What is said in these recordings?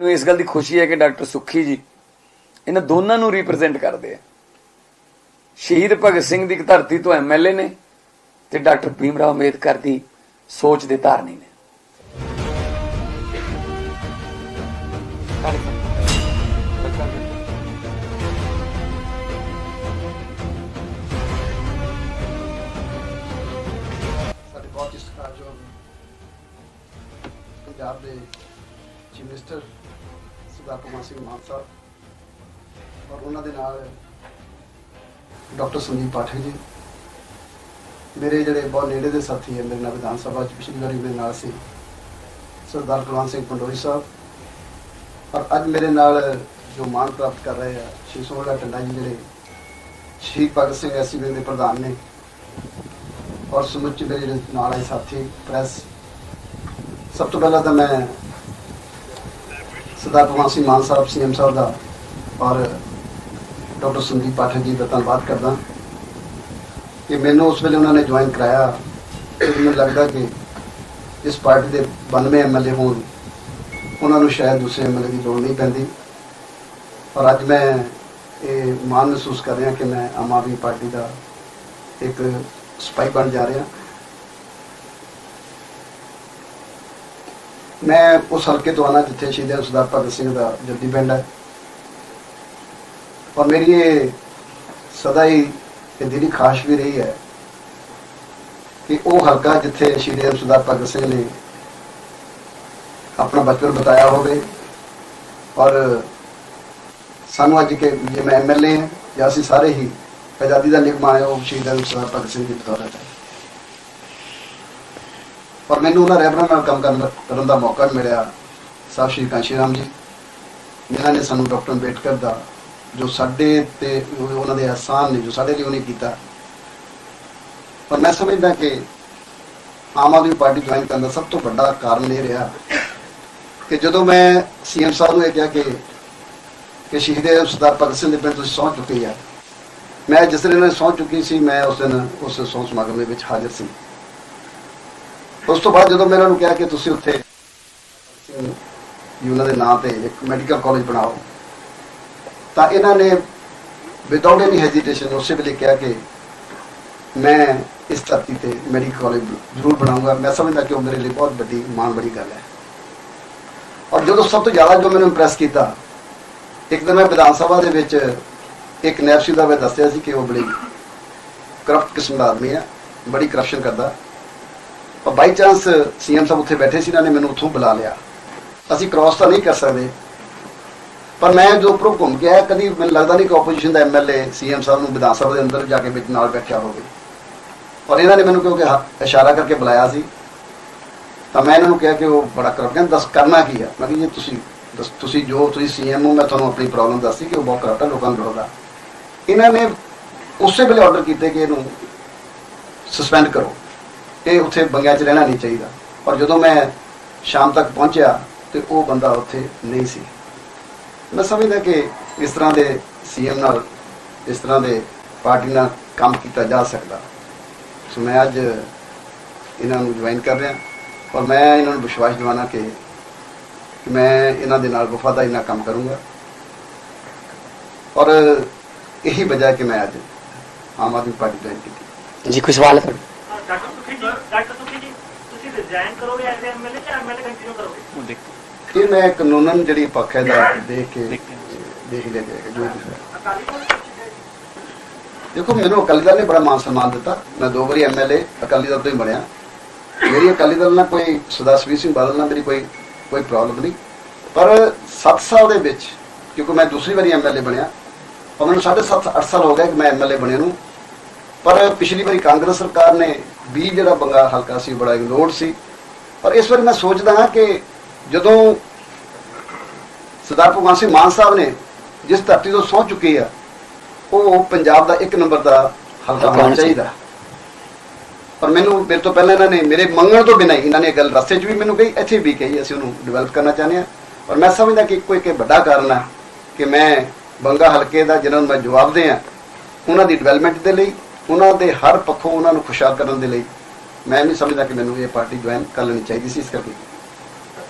ਮੈਨੂੰ ਇਸ ਗੱਲ ਦੀ ਖੁਸ਼ੀ ਹੈ ਕਿ ਡਾਕਟਰ ਸੁੱਖੀ ਜੀ ਇਹਨਾਂ ਦੋਨਾਂ ਨੂੰ ਰਿਪਰੈਜ਼ੈਂਟ ਕਰਦੇ ਆ। ਸ਼ਹੀਦ ਭਗਤ ਸਿੰਘ ਦੀ ਧਰਤੀ ਤੋਂ ਐਮਐਲਏ ਨੇ ਤੇ ਡਾਕਟਰ ਭੀਮ ਰਾਓ ਅੰਬੇਦਕਰ ਦੀ ਸੋਚ ਦੇ ਧਾਰਨੀ ਨੇ। ਸਾਡੇ ਬਹੁਤ ਹੀ ਸਤਿਕਾਰਯੋਗ ਪੰਜਾਬ ਦੇ ਚੀਫ ਮਿਨਿਸਟਰ ਸਰਦਾਰ ਕੁਮਾਰ ਸਿੰਘ ਮਾਨ ਸਾਹਿਬ ਔਰ ਉਹਨਾਂ ਦੇ ਨਾਲ ਡਾਕਟਰ ਸੰਦੀਪ ਪਾਠਕ ਜੀ। ਮੇਰੇ ਜਿਹੜੇ ਬਹੁਤ ਨੇੜੇ ਦੇ ਸਾਥੀ ਹੈ, ਮੇਰੇ ਨਾਲ ਵਿਧਾਨ ਸਭਾ ਚ, ਪਿਛਲੀ ਵਾਰੀ ਮੇਰੇ ਨਾਲ ਸੀ ਸਰਦਾਰ ਕੁਲਵੰਤ ਸਿੰਘ ਪੰਡੋਰੀ ਸਾਹਿਬ। ਔਰ ਅੱਜ ਮੇਰੇ ਨਾਲ ਜੋ ਮਾਣ ਪ੍ਰਾਪਤ ਕਰ ਰਹੇ ਆ, ਸ਼੍ਰੀ ਸੋਹਣਾ ਟੰਡਾ ਜੀ ਜਿਹੜੇ ਸ਼ਹੀਦ ਭਗਤ ਸਿੰਘ ਐਸਸੀਬੀ ਦੇ ਪ੍ਰਧਾਨ ਨੇ ਔਰ ਸਮੁੱਚੇ ਮੇਰੇ ਜਿਹੜੇ ਨਾਲ ਆਏ ਸਾਥੀ, ਪ੍ਰੈਸ। ਸਭ ਤੋਂ ਪਹਿਲਾਂ ਤਾਂ ਮੈਂ ਸਰਦਾਰ ਭਗਵੰਤ ਸਿੰਘ ਮਾਨ ਸਾਹਿਬ, ਸੀਐਮ ਸਾਹਿਬ ਦਾ ਔਰ ਡਾਕਟਰ ਸੰਦੀਪ ਪਾਠਕ ਜੀ ਦਾ ਧੰਨਵਾਦ ਕਰਦਾ। ਕਿ ਮੈਨੂੰ ਉਸ ਵੇਲੇ ਉਹਨਾਂ ਨੇ ਜੁਆਇਨ ਕਰਾਇਆ ਤੇ ਮੈਨੂੰ ਲੱਗਦਾ ਕਿ ਇਸ ਪਾਰਟੀ ਦੇ 92 ਐਮਐਲਏ ਹੋਣ, ਉਹਨਾਂ ਨੂੰ ਸ਼ਾਇਦ ਦੂਸਰੇ ਐਮਐਲਏ ਦੀ ਲੋੜ ਨਹੀਂ ਪੈਂਦੀ। ਔਰ ਅੱਜ ਮੈਂ ਇਹ ਮਾਣ ਮਹਿਸੂਸ ਕਰ ਰਿਹਾ ਕਿ ਮੈਂ ਆਮ ਆਦਮੀ ਪਾਰਟੀ ਦਾ ਇੱਕ ਸਿਪਾਹੀ ਬਣ ਜਾ ਰਿਹਾ। ਮੈਂ ਉਸ ਹਲਕੇ ਤੋਂ ਆਣਾ ਜਿੱਥੇ ਸ਼ਹੀਦ ਸਰਦਾਰ ਭਗਤ ਸਿੰਘ ਦਾ ਜੱਦੀ ਪਿੰਡ ਹੈ। ਔਰ ਮੇਰੀ ਇਹ ਸਦਾ ਹੀ ਇਹ ਦਿਲੀ ਖਾਸ਼ ਵੀ ਰਹੀ ਹੈ ਕਿ ਉਹ ਹਲਕਾ ਜਿੱਥੇ ਸ਼ਹੀਦ ਸਰਦਾਰ ਭਗਤ ਸਿੰਘ ਨੇ ਆਪਣਾ ਬਚਪਨ ਬਤਾਇਆ ਹੋਵੇ। ਔਰ ਸਾਨੂੰ ਅੱਜ ਕਿ ਜੇ ਮੈਂ ਐਮਐਲਏ ਹਾਂ ਜਾਂ ਅਸੀਂ ਸਾਰੇ ਹੀ ਆਜ਼ਾਦੀ ਦਾ ਨਿਗਮ ਆਇਆ ਉਹ ਸ਼ਹੀਦ ਸਰਦਾਰ ਭਗਤ ਸਿੰਘ ਦੀ ਬਤੌਰਤ ਹੈ। ਪਰ ਮੈਨੂੰ ਉਹਨਾਂ ਰਹਿਬਰਾਂ ਨਾਲ ਕੰਮ ਕਰਨ ਦਾ- ਕਰਨ ਦਾ ਮੌਕਾ ਮਿਲਿਆ। ਸਾਹਿਬ ਸ਼੍ਰੀ ਕਾਂਸ਼ੀ ਰਾਮ ਜੀ। ਜਿਨ੍ਹਾਂ ਨੇ ਸਾਨੂੰ ਡਾਕਟਰ ਅੰਬੇਡਕਰ ਦਾ ਜੋ ਸਾਡੇ ਤੇ ਉਹਨਾਂ ਦੇ ਅਹਿਸਾਨ ਨੇ, ਜੋ ਸਾਡੇ ਲਈ ਉਹਨੇ ਕੀਤਾ। ਪਰ ਮੈਂ ਸਮਝਦਾ ਕਿ ਆਮ ਆਦਮੀ ਪਾਰਟੀ ਜੁਆਇਨ ਕਰਨ ਦਾ ਸਭ ਤੋਂ ਵੱਡਾ ਕਾਰਨ ਇਹ ਰਿਹਾ ਕਿ ਜਦੋਂ ਮੈਂ ਸੀਐਮ ਸਾਹਿਬ ਨੂੰ ਇਹ ਕਿਹਾ ਕਿ ਕਿ ਸ਼ਹੀਦ ਸਰਦਾਰ ਭਗਤ ਸਿੰਘ ਦੇ ਪਿੰਡ ਤੁਸੀਂ ਸਹੁੰ ਚੁੱਕੇ ਆ। ਮੈਂ ਜਿਸ ਦਿਨ ਇਹਨਾਂ ਸਹੁੰ ਚੁੱਕੀ ਸੀ, ਮੈਂ ਉਸ ਦਿਨ ਉਸ ਸਹੁੰ ਸਮਾਗਮ ਦੇ ਵਿੱਚ ਹਾਜ਼ਰ ਸੀ। ਉਸ ਤੋਂ ਬਾਅਦ ਜਦੋਂ ਮੈਂ ਇਹਨਾਂ ਨੂੰ ਕਿਹਾ ਕਿ ਤੁਸੀਂ ਉੱਥੇ ਜੀ ਉਹਨਾਂ ਦੇ ਨਾਂ ਤੇ ਇੱਕ ਮੈਡੀਕਲ ਕਾਲਜ ਬਣਾਓ, ਤਾਂ ਇਹਨਾਂ ਨੇ ਵਿਦਆਊਟ ਐਨੀ ਹੈਜ਼ਿਟੇਸ਼ਨ ਉਸੇ ਵੇਲੇ ਕਿਹਾ ਕਿ ਮੈਂ ਇਸ ਧਰਤੀ ਤੇ ਮੈਡੀਕਲ ਕਾਲਜ ਜ਼ਰੂਰ ਬਣਾਉਂਗਾ ਮੈਂ ਸਮਝਦਾ ਕਿ ਉਹ ਮੇਰੇ ਲਈ ਬਹੁਤ ਵੱਡੀ, ਮਾਣ ਬੜੀ ਗੱਲ ਹੈ। ਔਰ ਜਦੋਂ ਸਭ ਤੋਂ ਜ਼ਿਆਦਾ ਜੋ ਮੈਨੂੰ ਇੰਪ੍ਰੈਸ ਕੀਤਾ, ਇੱਕ ਦਿਨ ਮੈਂ ਵਿਧਾਨ ਸਭਾ ਦੇ ਵਿੱਚ ਇੱਕ ਨੈਪਸੀ ਦਾ ਮੈਂ ਦੱਸਿਆ ਸੀ ਕਿ ਉਹ ਬੜੀ ਕਰਪਟ ਕਿਸਮ ਦਾ ਆਦਮੀ ਹੈ, ਬੜੀ ਕਰਪਸ਼ਨ ਕਰਦਾ। ਪਰ ਬਾਈ ਚਾਂਸ ਸੀਐਮ ਸਾਹਿਬ ਉੱਥੇ ਬੈਠੇ ਸੀ, ਇਹਨਾਂ ਨੇ ਮੈਨੂੰ ਉੱਥੋਂ ਬੁਲਾ ਲਿਆ। ਅਸੀਂ ਕ੍ਰਾਸ ਤਾਂ ਨਹੀਂ ਕਰ ਸਕਦੇ। ਪਰ ਮੈਂ ਜੋ ਉੱਪਰੋਂ ਘੁੰਮ ਕੇ ਆਇਆ, ਕਦੀ ਮੈਨੂੰ ਲੱਗਦਾ ਨਹੀਂ ਕਿ ਆਪੋਜੀਸ਼ਨ ਦਾ ਐਮਐਲਏ ਸੀਐਮ ਸਾਹਿਬ ਨੂੰ ਵਿਧਾਨ ਸਭਾ ਦੇ ਅੰਦਰ ਜਾ ਕੇ ਵਿੱਚ ਨਾਲ ਬੈਠਿਆ ਹੋਵੇ। ਔਰ ਇਹਨਾਂ ਨੇ ਮੈਨੂੰ ਕਿਉਂਕਿ ਹ- ਇਸ਼ਾਰਾ ਕਰਕੇ ਬੁਲਾਇਆ ਸੀ। ਤਾਂ ਮੈਂ ਇਹਨਾਂ ਨੂੰ ਕਿਹਾ ਕਿ ਉਹ ਬੜਾ ਕਰਪਟ ਕਹਿੰਦਾ, ਦੱਸ ਕਰਨਾ ਕੀ ਆ? ਮੈਂ ਕਿਹਾ, ਜੀ, ਤੁਸੀਂ ਦੱਸ, ਤੁਸੀਂ ਜੋ ਤੁਸੀਂ ਸੀਐਮ ਹੋ, ਮੈਂ ਤੁਹਾਨੂੰ ਆਪਣੀ ਪ੍ਰੋਬਲਮ ਦੱਸੀ ਕਿ ਉਹ ਬਹੁਤ ਕਰਪਟ ਹੈ ਲੋਕਾਂ ਨੂੰ ਲੁੱਟਦਾ ਇਹਨਾਂ ਨੇ ਉਸੇ ਵੇਲੇ ਆਰਡਰ ਕੀਤੇ ਕਿ ਇਹਨੂੰ ਸਸਪੈਂਡ ਕਰੋ। ਇਹ ਉੱਥੇ ਬੰਗਿਆਂ 'ਚ ਰਹਿਣਾ ਨਹੀਂ ਚਾਹੀਦਾ। ਔਰ ਜਦੋਂ ਮੈਂ ਸ਼ਾਮ ਤੱਕ ਪਹੁੰਚਿਆ, ਤੇ ਉਹ ਬੰਦਾ ਉੱਥੇ ਨਹੀਂ ਸੀ। ਮੈਂ ਸਮਝਦਾ ਕਿ ਇਸ ਤਰ੍ਹਾਂ ਦੇ ਸੀਐਮ ਨਾਲ ਇਸ ਤਰ੍ਹਾਂ ਦੇ ਪਾਰਟੀ ਨਾਲ ਕੰਮ ਕੀਤਾ ਜਾ ਸਕਦਾ। ਸੋ ਮੈਂ ਅੱਜ ਇਹਨਾਂ ਨੂੰ ਜੁਆਇਨ ਕਰ ਰਿਹਾ। ਔਰ ਮੈਂ ਇਹਨਾਂ ਨੂੰ ਵਿਸ਼ਵਾਸ ਦਿਵਾਉਣਾ ਕਿ ਮੈਂ ਇਹਨਾਂ ਦੇ ਨਾਲ ਵਫਾਦਾਰੀ ਨਾਲ ਕੰਮ ਕਰੂੰਗਾ। ਔਰ ਇਹੀ ਵਜ੍ਹਾ ਕਿ ਮੈਂ ਅੱਜ ਆਮ ਆਦਮੀ ਪਾਰਟੀ ਜੁਆਇਨ ਕੀਤੀ। ਜੀ, ਕੋਈ ਸਵਾਲ ਹੈ ਡਾਕਟਰ ਸੁਖੀ ਜੀ ਡਾਕਟਰ ਸੁਖੀ ਜੀ ਤੁਸੀਂ ਰਿਜ਼ਾਈਨ ਕਰੋਗੇ ਐਜ਼ ਐਮਐਲਏ ਜਾਂ ਐਮਐਲਏ ਕੰਟੀਨਿਊ ਕਰੋਗੇ? ਇਹ ਮੈਂ ਕਾਨੂੰਨਨ ਜਿਹੜੀ ਪੱਖ ਹੈ ਦਾ ਦੇਖ ਕੇ ਦੇਖ ਲਿਆ ਜਾਏਗਾ ਜੋ ਵੀ ਦੇਖੋ ਮੈਨੂੰ ਅਕਾਲੀ ਦਲ ਨੇ ਬੜਾ ਮਾਨ ਸਨਮਾਨ ਦਿੱਤਾ। ਮੈਂ ਦੋ ਵਾਰੀ ਐਮਐਲਏ ਅਕਾਲੀ ਦਲ ਤੋਂ ਹੀ ਬਣਿਆ। ਮੇਰੀ ਅਕਾਲੀ ਦਲ ਨਾਲ ਕੋਈ ਸੁਦਾਸਵੀ ਸਿੰਘ ਬਾਦਲ ਨਾਲ ਮੇਰੀ ਕੋਈ ਕੋਈ ਪ੍ਰੋਬਲਮ ਨਹੀਂ। ਪਰ 7 ਸਾਲ ਦੇ ਵਿੱਚ ਕਿਉਂਕਿ ਮੈਂ ਦੂਸਰੀ ਵਾਰੀ ਐਮਐਲਏ ਬਣਿਆ ਔਰ ਮੈਨੂੰ 7.5 8 ਸਾਲ ਹੋ ਗਏ ਕਿ ਮੈਂ ਐਮਐਲਏ ਬਣਿਆ ਨੂੰ। ਪਰ ਪਿਛਲੀ ਵਾਰੀ ਕਾਂਗਰਸ ਸਰਕਾਰ ਨੇ ਵੀ ਜਿਹੜਾ ਬੰਗਾ ਹਲਕਾ ਸੀ ਬੜਾ ਇਗਨੋਰਡ ਸੀ। ਪਰ ਇਸ ਵਾਰੀ ਮੈਂ ਸੋਚਦਾ ਹਾਂ ਕਿ ਜਦੋਂ ਸਰਦਾਰ ਭਗਵੰਤ ਸਿੰਘ ਮਾਨ ਸਾਹਿਬ ਨੇ ਜਿਸ ਧਰਤੀ ਤੋਂ ਸਹੁੰ ਚੁੱਕੇ ਆ ਉਹ ਪੰਜਾਬ ਦਾ ਇੱਕ ਨੰਬਰ ਦਾ ਹਲਕਾ ਹੋਣਾ ਚਾਹੀਦਾ। ਪਰ ਮੈਨੂੰ ਮੇਰੇ ਤੋਂ ਪਹਿਲਾਂ ਇਹਨਾਂ ਨੇ ਮੇਰੇ ਮੰਗਣ ਤੋਂ ਬਿਨਾਂ ਹੀ ਇਹਨਾਂ ਨੇ ਇਹ ਗੱਲ ਰਸਤੇ 'ਚ ਵੀ ਮੈਨੂੰ ਕਹੀ ਇੱਥੇ ਵੀ ਕਹੀ ਅਸੀਂ ਉਹਨੂੰ ਡਿਵੈਲਪ ਕਰਨਾ ਚਾਹੁੰਦੇ ਹਾਂ। ਔਰ ਮੈਂ ਸਮਝਦਾ ਕਿ ਕੋਈ ਇੱਕ ਵੱਡਾ ਕਾਰਨ ਹੈ ਕਿ ਮੈਂ ਬੰਗਾ ਹਲਕੇ ਦਾ ਜਿਹਨਾਂ ਨੂੰ ਮੈਂ ਜਵਾਬ ਦੇ ਆ ਉਹਨਾਂ ਦੀ ਡਿਵੈਲਪਮੈਂਟ ਦੇ ਲਈ ਉਹਨਾਂ ਦੇ ਹਰ ਪੱਖੋਂ ਉਹਨਾਂ ਨੂੰ ਖੁਸ਼ਹਾਲ ਕਰਨ ਦੇ ਲਈ ਮੈਂ ਨਹੀਂ ਸਮਝਦਾ ਕਿ ਮੈਨੂੰ ਇਹ ਪਾਰਟੀ ਜੁਆਇਨ ਕਰ ਲੈਣੀ ਚਾਹੀਦੀ ਸੀ ਇਸ ਕਰਕੇ।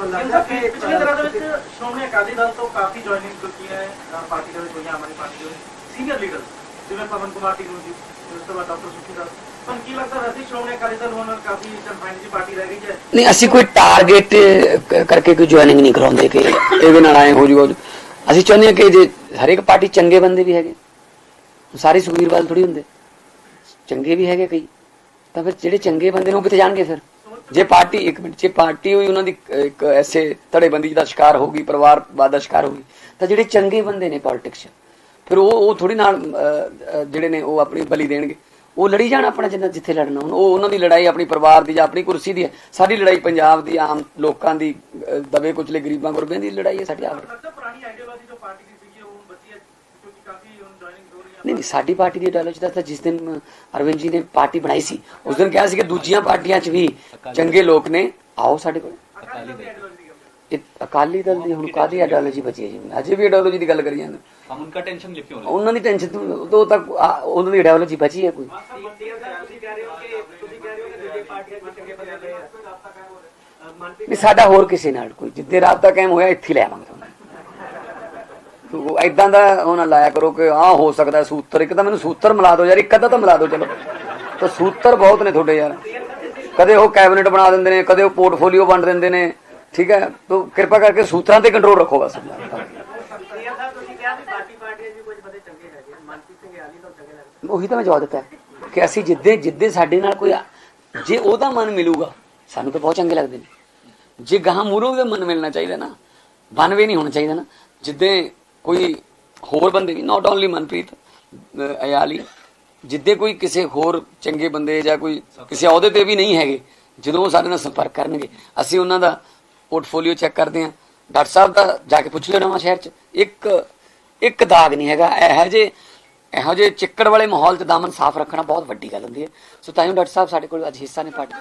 ਕਹਿੰਦਾ ਕਿ ਪਿਛਲੇ ਦਿਨਾਂ ਦੇ ਵਿੱਚ ਸ਼੍ਰੋਮਣੀ ਅਕਾਲੀ ਦਲ ਤੋਂ ਕਾਫੀ ਜੁਆਇਨਿੰਗ ਕੀਤੀਆਂ ਹੈ ਅਹ ਪਾਰਟੀ ਦੇ ਵਿੱਚ ਹੋਈਆਂ ਆਮ ਆਦਮੀ ਪਾਰਟੀ ਦੇ ਸੀਨੀਅਰ ਲੀਡਰ ਜਿਵੇਂ ਪਵਨ ਕੁਮਾਰ ਟਿਕਨੂ ਜੀ ਉਸ ਤੋਂ ਬਾਅਦ ਡਾਕਟਰ ਸੁਖੀ ਦਾਸ ਪਰ ਕੀ ਲੱਗਦਾ ਵੈਸੇ ਹੀ ਸ਼੍ਰੋਮਣੀ ਅਕਾਲੀ ਦਲ ਹੁਣ ਕਾਫੀ ਕੰਫਾਈਨਡ ਜੀ ਪਾਰਟੀ ਰਹਿ ਗਈ ਹੈ? ਨਹੀਂ ਅਸੀਂ ਕੋਈ ਟਾਰਗੇਟ ਕਰਕੇ ਕੋਈ ਜੁਆਇਨਿੰਗ ਨਹੀਂ ਕਰਾਉਂਦੇ ਕਿ ਇਹਦੇ ਨਾਲ ਆਏ ਹੋ ਜੂਗਾ। ਅਸੀਂ ਚਾਹੁੰਦੇ ਹਾਂ ਕਿ ਜੇ ਹਰੇਕ ਪਾਰਟੀ ਚੰਗੇ ਬੰਦੇ ਵੀ ਹੈਗੇ ਸਾਰੇ ਸੁਖਬੀਰ ਬਾਦਲ ਥੋੜੀ ਹੁੰਦੇ। ਚੰਗੇ ਵੀ ਹੈਗੇ ਕਈ, ਤਾਂ ਫਿਰ ਜਿਹੜੇ ਚੰਗੇ ਬੰਦੇ ਨੇ ਉਹ ਕਿੱਥੇ ਜਾਣਗੇ ਫਿਰ? ਜੇ ਪਾਰਟੀ, ਇੱਕ ਮਿੰਟ, ਜੇ ਪਾਰਟੀ ਹੋਈ, ਉਹਨਾਂ ਦੀ ਇੱਕ ਐਸੇ ਧੜੇਬੰਦੀ ਦਾ ਸ਼ਿਕਾਰ ਹੋਗੀ ਪਰਿਵਾਰਵਾਦ ਦਾ ਸ਼ਿਕਾਰ ਹੋਗੀ ਤਾਂ ਜਿਹੜੇ ਚੰਗੇ ਬੰਦੇ ਨੇ ਪੋਲਿਟਿਕਸ 'ਚ, ਫਿਰ ਉਹ ਉਹ ਥੋੜੀ ਨਾਲ ਜਿਹੜੇ ਨੇ ਉਹ ਆਪਣੀ ਬਲੀ ਦੇਣਗੇ। ਉਹ ਲੜੀ ਜਾਣ ਆਪਣਾ ਜਿੰਨਾ, ਜਿੱਥੇ ਲੜਨਾ ਹੁਣ, ਉਹ ਉਹਨਾਂ ਦੀ ਲੜਾਈ ਆਪਣੀ ਪਰਿਵਾਰ ਦੀ ਜਾਂ ਆਪਣੀ ਕੁਰਸੀ ਦੀ ਹੈ। ਸਾਡੀ ਲੜਾਈ ਪੰਜਾਬ ਦੀ, ਆਮ ਲੋਕਾਂ ਦੀ ਦਬੇ ਕੁਚਲੇ ਗਰੀਬਾਂ ਗੁਰਬਿਆਂ ਦੀ ਲੜਾਈ ਹੈ, ਸਾਡੀ ਆਪ ਲੱਗਦਾ ਪੁਰਾਣੀ ਆਈਡੀਓਲੋਜੀ ਜੋ ਪਾਰਟੀ ਦੀ ਸੀਗੀ ਉਹ ਬਚੀ ਹੈ ਕਿਉਂਕਿ ਕਾਫੀ ਹੁਣ ਜੁਆਇਨਿੰਗ ਹੋ ਰਹੀ ਹੈ ਨਹੀਂ ਨਹੀਂ ਸਾਡੀ ਪਾਰਟੀ ਦੀ ਆਈਡੀਓਲੋਜੀ ਦਾ ਤਾਂ ਜਿਸ ਦਿਨ ਅਰਵਿੰਦ ਜੀ ਨੇ ਪਾਰਟੀ ਬਣਾਈ ਸੀ ਉਸ ਦਿਨ ਕਿਹਾ ਸੀ ਕਿ ਦੂਜੀਆਂ ਪਾਰਟੀਆਂ 'ਚ ਵੀ ਚੰਗੇ ਲੋਕ ਨੇ ਆਓ ਸਾਡੇ ਕੋਲ। ਅਕਾਲੀ ਦਲ। ਦੀ ਹੁਣ ਕਾਦੀ ਆਈਡੀਓਲੋਜੀ ਬਚੀ ਹੈ ਜੀ? ਅਜੇ ਵੀ ਆਈਡੀਓਲੋਜੀ ਦੀ ਗੱਲ ਕਰੀ ਜਾਂਦੇ ਹਮ ਉਹਨਾਂ ਟੈਨਸ਼ਨ ਲਿਖੀ ਹੋਣੀ ਉਹਨਾਂ ਦੀ ਟੈਨਸ਼ਨ ਤੋਂ ਤੱਕ ਉਹਨਾਂ ਦੀ ਆਈਡੀਓਲੋਜੀ ਬਚੀ ਹੈ ਕੋਈ। ਨਹੀਂ ਸਾਡਾ ਹੋਰ ਕਿਸੇ ਨਾਲ ਕੋਈ ਜਿੱਦੇ ਦਾ ਕਾਇਮ ਹੋਇਆ ਇੱਥੇ ਲੈ ਆਵਾਂਗੇ ਤੁਹਾਨੂੰ ਐਦਾਂ ਦਾ ਉਹਨਾਂ ਲਾਇਆ ਕਰੋ ਕਿ ਆ ਹੋ ਸਕਦਾ ਸੂਤਰ, ਇੱਕ ਤਾਂ ਮੈਨੂੰ ਸੂਤਰ ਮਿਲਾ ਦਿਓ ਯਾਰ, ਇੱਕ ਅੱਧਾ ਤਾਂ ਮਿਲਾ ਦਿਓ ਚਲੋ। ਤਾਂ ਸੂਤਰ ਬਹੁਤ ਨੇ ਤੁਹਾਡੇ ਯਾਰ। ਕਦੇ ਉਹ ਕੈਬਨਿਟ ਬਣਾ ਦਿੰਦੇ ਨੇ, ਕਦੇ ਉਹ ਪੋਰਟਫੋਲੀਓ ਵੰਡ ਦਿੰਦੇ ਨੇ, ਠੀਕ ਹੈ? ਤੋ ਕਿਰਪਾ ਕਰਕੇ ਸੂਤਰਾਂ ਤੇ ਕੰਟਰੋਲ ਰੱਖੋ ਬਸ। ਉਹੀ ਤਾਂ ਮੈਂ ਜਵਾਬ ਦਿੱਤਾ ਕਿ ਅਸੀਂ ਜਿੱਦੇ ਜਿੱਦੇ ਸਾਡੇ ਨਾਲ ਕੋਈ ਜੇ ਉਹਦਾ ਮਨ ਮਿਲੂਗਾ, ਸਾਨੂੰ ਤਾਂ ਬਹੁਤ ਚੰਗੇ ਲੱਗਦੇ ਨੇ। ਜੇ ਗਾਹਾਂ ਮੂਰੋਂ ਦਾ ਮਨ ਮਿਲਣਾ ਚਾਹੀਦਾ ਨਾ ਬਨਵੇ ਨਹੀਂ ਹੋਣਾ ਚਾਹੀਦਾ ਨਾ। ਜਿੱਦੇ ਕੋਈ ਹੋਰ ਬੰਦੇ ਨਹੀਂ ਨਾਟ ਓਨਲੀ ਮਨਪ੍ਰੀਤ ਅਯਾਲੀ, ਜਿੱਦੇ ਕੋਈ ਕਿਸੇ ਹੋਰ ਚੰਗੇ ਬੰਦੇ ਜਾਂ ਕੋਈ ਕਿਸੇ ਅਹੁਦੇ ਤੇ ਵੀ ਨਹੀਂ ਹੈਗੇ, ਜਦੋਂ ਉਹ ਸਾਡੇ ਨਾਲ ਸੰਪਰਕ ਕਰਨਗੇ, ਅਸੀਂ ਉਹਨਾਂ ਦਾ ਪੋਰਟਫੋਲੀਓ ਚੈੱਕ ਕਰਦੇ ਹਾਂ। ਡਾਕਟਰ ਸਾਹਿਬ ਦਾ ਜਾ ਕੇ ਪੁੱਛ ਲਿਓ ਨਵਾਂ ਸ਼ਹਿਰ ਚ। ਇੱਕ ਇੱਕ ਦਾਗ ਨਹੀਂ ਹੈਗਾ, ਇਹੋ ਜੇ ਇਹੋ ਜੇ ਚਿੱਕੜ ਵਾਲੇ ਮਾਹੌਲ 'ਚ ਦਾਮਨ ਸਾਫ਼ ਰੱਖਣਾ ਬਹੁਤ ਵੱਡੀ ਗੱਲ ਹੁੰਦੀ ਹੈ। ਸੋ ਤਾਂ ਹੀ ਡਾਕਟਰ ਸਾਹਿਬ ਸਾਡੇ ਕੋਲ ਅੱਜ ਹਿੱਸਾ ਨੇ ਪਾਰਟੀ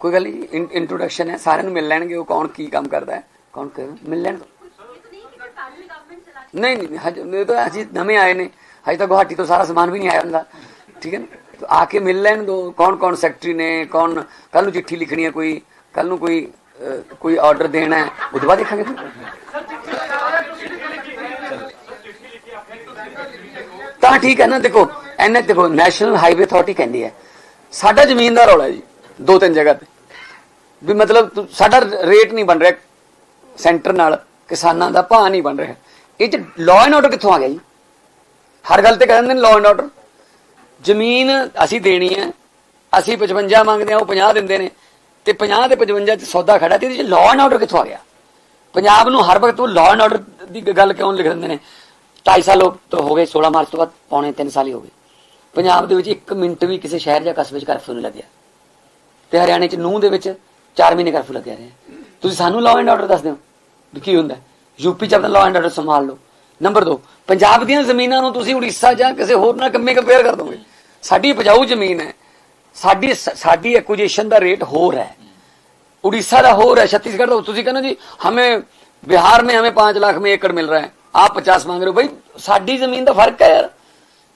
ਕੋਈ ਗੱਲ ਨਹੀਂ ਇੰਟਰੋਡਕਸ਼ਨ ਹੈ, ਸਾਰਿਆਂ ਨੂੰ ਮਿਲ ਲੈਣਗੇ, ਉਹ ਕੌਣ ਕੀ ਕੰਮ ਕਰਦਾ ਹੈ, ਕੌਣ ਕਰ ਮਿਲ ਲੈਣ। ਨਹੀਂ ਨਹੀਂ, ਹਜੇ ਤਾਂ ਅਜੇ ਨਵੇਂ ਆਏ ਨੇ, ਹਜੇ ਤਾਂ ਗੁਹਾਟੀ ਤੋਂ ਸਾਰਾ ਸਮਾਨ ਵੀ ਨਹੀਂ ਆਇਆ ਹੁੰਦਾ, ਠੀਕ ਹੈ ਨਾ? ਆ ਕੇ ਮਿਲ ਲੈਣ ਦੋ, ਕੌਣ ਕੌਣ ਸੈਕਟਰੀ ਨੇ, ਕੌਣ ਕੱਲ ਨੂੰ ਚਿੱਠੀ ਲਿਖਣੀ ਹੈ ਕੋਈ ਕੱਲ ਨੂੰ ਕੋਈ ਕੋਈ ਆਰਡਰ ਦੇਣਾ ਹੈ ਉਹਦੇ ਬਾਅਦ ਦੇਖਾਂਗੇ ਫਿਰ। ਤਾਂ ਠੀਕ ਹੈ ਨਾ, ਦੇਖੋ ਐਨ ਦੇਖੋ ਨੈਸ਼ਨਲ ਹਾਈਵੇ ਅਥਾਰਟੀ ਕਹਿੰਦੀ ਹੈ, ਸਾਡਾ ਜ਼ਮੀਨ ਦਾ ਰੌਲਾ ਜੀ। ਦੋ ਤਿੰਨ ਜਗ੍ਹਾ ਤੇ। ਵੀ ਮਤਲਬ ਸਾਡਾ ਰੇਟ ਨਹੀਂ ਬਣ ਰਿਹਾ ਸੈਂਟਰ ਨਾਲ, ਕਿਸਾਨਾਂ ਦਾ ਭਾਅ ਨਹੀਂ ਬਣ ਰਿਹਾ। ਇਹ ਚ ਲਾਅ ਐਂਡ ਆਰਡਰ ਕਿੱਥੋਂ ਆ ਗਿਆ ਜੀ? ਹਰ ਗੱਲ ਤੇ ਕਹਿੰਦੇ ਨੇ ਲਾਅ ਐਂਡ ਆਰਡਰ ਜ਼ਮੀਨ ਅਸੀਂ ਦੇਣੀ ਹੈ, ਅਸੀਂ 55 ਮੰਗਦੇ ਆ ਉਹ 50 ਦਿੰਦੇ ਨੇ। ਤੇ 50 ਤੇ 55 ਚ ਸੌਦਾ ਖੜਾ ਤੇ ਇਹਦੇ ਚ ਲਾਅ ਐਂਡ ਆਰਡਰ ਕਿੱਥੋਂ ਆ ਗਿਆ? ਪੰਜਾਬ ਨੂੰ ਹਰ ਵਕਤ ਉਹ ਲਾਅ ਐਂਡ ਆਰਡਰ ਦੀ ਗੱਲ ਕਿਉਂ ਲਿਖ ਦਿੰਦੇ ਨੇ? 2.5 ਸਾਲ ਹੋ- ਤੋਂ ਹੋ ਗਏ 16 ਮਾਰਚ ਤੋਂ ਬਾਅਦ ਪੌਣੇ 3 ਸਾਲ ਹੀ ਹੋ ਗਏ। ਪੰਜਾਬ ਦੇ ਵਿੱਚ 1 ਮਿੰਟ ਵੀ ਕਿਸੇ ਸ਼ਹਿਰ ਜਾਂ ਕਸਬੇ 'ਚ ਕਰਫਿਊ ਨਹੀਂ ਲੱਗਿਆ। ਤੇ ਹਰਿਆਣੇ 'ਚ ਨੂੰਹ ਦੇ ਵਿੱਚ 4 ਮਹੀਨੇ ਕਰਫਿਊ ਲੱਗਿਆ ਰਿਹਾ ਤੁਸੀਂ ਸਾਨੂੰ ਲਾਅ ਐਂਡ ਆਰਡਰ ਦੱਸ ਦਿਓ ਵੀ ਕੀ ਹੁੰਦਾ ਯੂਪੀ 'ਚ ਆਪਣਾ ਲਾਅ ਐਂਡ ਆਰਡਰ ਸੰਭਾਲ ਲਓ ਨੰਬਰ 2 ਪੰਜਾਬ ਦੀਆਂ ਜ਼ਮੀਨਾਂ ਨੂੰ ਤੁਸੀਂ ਉੜੀਸਾ ਜਾਂ ਕਿਸੇ ਹੋਰ ਨਾਲ ਕੰਮੇ ਕੰਪੇਅਰ ਕਰ ਦੋਗੇ ਸਾਡੀ ਉਪਜਾਊ ਜ਼ਮੀਨ ਹੈ ਸਾਡੀ ਸਾਡੀ ਐਕੁਜੀਸ਼ਨ ਦਾ ਰੇਟ ਹੋਰ ਹੈ उड़ीसा का हो रहा है छत्तीसगढ़ का तुझी कहना जी हमें बिहार में हमें पांच लाख में एकड़ मिल रहा है आप पचास मांग रहे हो भाई साडी जमीन का फर्क है यार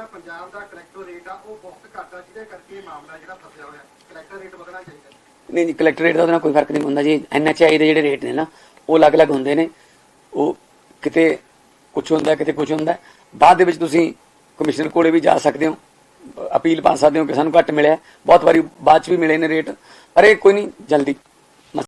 ਜਿਹੜਾ ਪੰਜਾਬ ਦਾ ਕਰੈਕਟਰ ਰੇਟ ਆ, ਉਹ ਬਹੁਤ ਘੱਟ ਆ, ਜਿਹਦੇ ਕਰਕੇ ਇਹ ਮਾਮਲਾ ਜਿਹੜਾ ਫਸਿਆ ਹੋਇਆ। ਕਰੈਕਟਰ ਰੇਟ ਵਧਣਾ ਚਾਹੀਦਾ ਨਹੀਂ ਜੀ ਕਲੈਕਟਰ ਰੇਟ ਦਾ ਉਹਦੇ ਨਾਲ ਕੋਈ ਫ਼ਰਕ ਨਹੀਂ ਹੁੰਦਾ ਜੀ। ਐਨਐਚਆਈ ਦੇ ਜਿਹੜੇ ਰੇਟ ਨੇ ਨਾ, ਉਹ ਅਲੱਗ-ਅਲੱਗ ਹੁੰਦੇ ਨੇ। ਉਹ ਕਿਤੇ ਕੁਝ ਹੁੰਦਾ, ਕਿਤੇ ਕੁਝ ਹੁੰਦਾ। ਬਾਅਦ ਦੇ ਵਿੱਚ ਤੁਸੀਂ ਕਮਿਸ਼ਨਰ ਕੋਲੇ ਵੀ ਜਾ ਸਕਦੇ ਹੋ। ਅਪੀਲ ਪਾ ਸਕਦੇ ਹੋ ਕਿ ਸਾਨੂੰ ਘੱਟ ਮਿਲਿਆ। ਬਹੁਤ ਵਾਰੀ ਬਾਅਦ ਚ ਵੀ ਮਿਲੇ ਨੇ ਰੇਟ ਪਰ ਇਹ ਕੋਈ ਨਹੀਂ, ਜਲਦੀ